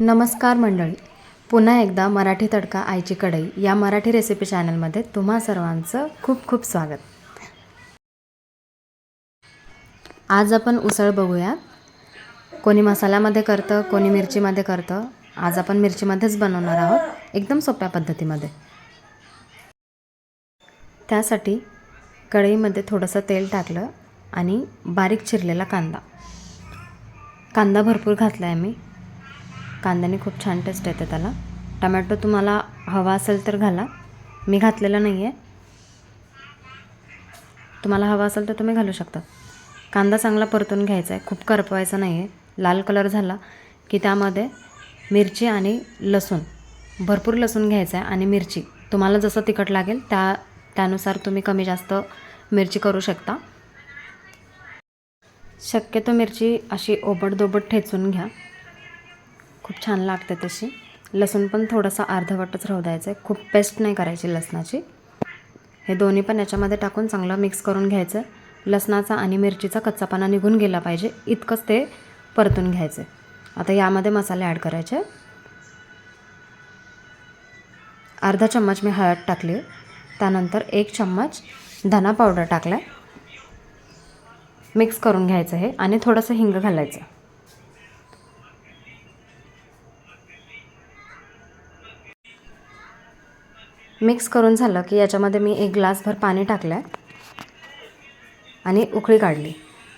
नमस्कार मंडळी. पुन्हा एकदा मराठी तडका आईची कढई या मराठी रेसिपी चॅनलमध्ये तुम्हा सर्वांचं खूप खूप स्वागत. आज आपण उसळ बघूया. कोणी मसाल्यामध्ये करतं कोणी मिरचीमध्ये करतं. आज आपण मिरचीमध्येच बनवणार आहोत एकदम सोप्या पद्धतीमध्ये. त्यासाठी कढईमध्ये थोडंसं तेल टाकलं आणि बारीक चिरलेला कांदा. कांदा भरपूर घातला आहे मी. कांद्याने खूप छान टेस्ट येते त्याला. टमॅटो तुम्हाला हवा असेल तर घाला. मी घातलेला नाही आहे तुम्हाला हवा असेल तर तुम्ही घालू शकता. कांदा चांगला परतून घ्यायचा आहे खूप करपवायचा नाही आहे लाल कलर झाला की त्यामध्ये मिरची आणि लसूण. भरपूर लसूण घ्यायचा आहे आणि मिरची. तुम्हाला जसं तिखट लागेल त्या त्यानुसार तुम्ही कमी जास्त मिरची करू शकता. शक्यतो मिरची अशी ओबडदोबड ठेचून घ्या. खूप छान लागते तशी. लसूण पण थोडंसं अर्धवटच राहू द्यायचं आहे खूप पेस्ट नाही करायची लसणाची. हे दोन्ही पण याच्यामध्ये टाकून चांगलं मिक्स करून घ्यायचं. लसणाचा आणि मिरचीचा कच्चापणा निघून गेला पाहिजे. इतकंच ते परतून घ्यायचं आता यामध्ये मसाले ॲड करायचे. अर्धा चम्मच मी हळद टाकली. त्यानंतर एक चम्मच धना पावडर टाकला मिक्स करून घ्यायचं हे आणि थोडंसं हिंग घालायचं. मिक्स करून झालं की याच्यामध्ये मी एक ग्लासभर पाणी टाकलं आहे आणि उकळी काढली.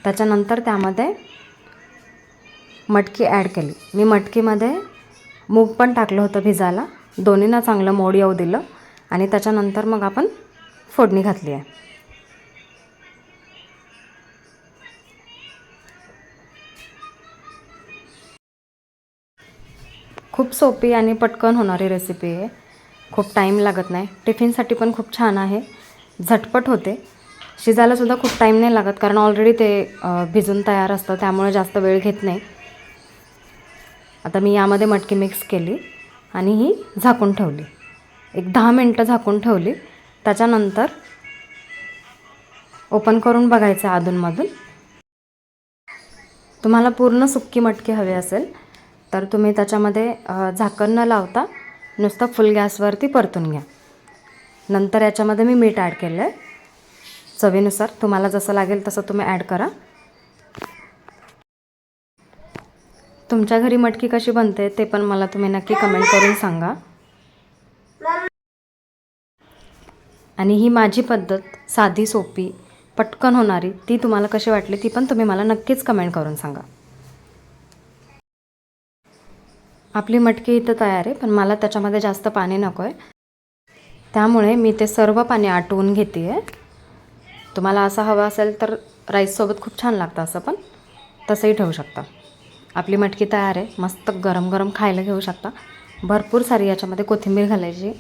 त्याच्यानंतर त्यामध्ये मटकी ॲड केली. मी मटकीमध्ये मूग पण टाकलं होतं भिजायला. दोन्हींना चांगलं मोड येऊ दिलं आणि त्याच्यानंतर मग आपण फोडणी घातली आहे. खूप सोपी आणि पटकन होणारी रेसिपी आहे. खूप टाईम लागत नाही. टिफिनसाठी पण खूप छान आहे. झटपट होते. शिजायलासुद्धा खूप टाईम नाही लागत कारण ऑलरेडी ते भिजून तयार असतं. त्यामुळे जास्त वेळ घेत नाही. आता मी यामध्ये मटकी मिक्स केली आणि ही झाकून ठेवली. एक दहा मिनटं झाकून ठेवली. त्याच्यानंतर ओपन करून बघायचं अधूनमधून. तुम्हाला पूर्ण सुक्की मटकी हवी असेल तर तुम्ही त्याच्यामध्ये झाकण न लावता नुसतं फुल गॅसवरती परतून घ्या. नंतर याच्यामध्ये मी मीठ ॲड केलं आहे चवीनुसार तुम्हाला जसं लागेल तसं तुम्ही ॲड करा. तुमच्या घरी मटकी कशी बनते ते पण मला तुम्ही नक्की कमेंट करून सांगा. आणि ही माझी पद्धत साधी सोपी पटकन होणारी ती तुम्हाला कशी वाटली ती पण तुम्ही मला नक्कीच कमेंट करून सांगा. आपली मटकी इथं तयार आहे पण मला त्याच्यामध्ये जास्त पाणी नको आहे त्यामुळे मी ते सर्व पाणी आटवून घेते आहे तुम्हाला असं हवं असेल तर राईससोबत खूप छान लागतं असं पण तसंही ठेवू शकता. आपली मटकी तयार आहे मस्त गरम गरम खायला घेऊ शकता. भरपूर सारी याच्यामध्ये कोथिंबीर घालायची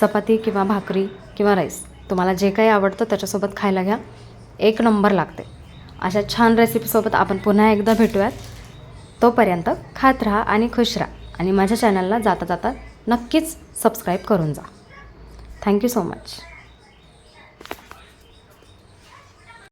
चपाती किंवा भाकरी किंवा राईस तुम्हाला जे काही आवडतं त्याच्यासोबत खायला घ्या. एक नंबर लागते. अशा छान रेसिपीसोबत आपण पुन्हा एकदा भेटूयात. तोपर्यंत खात राहा आणि खुश राहा. आणि माझ्या चॅनलला जाता जाता नक्कीच सबस्क्राईब करून जा. Thank you so much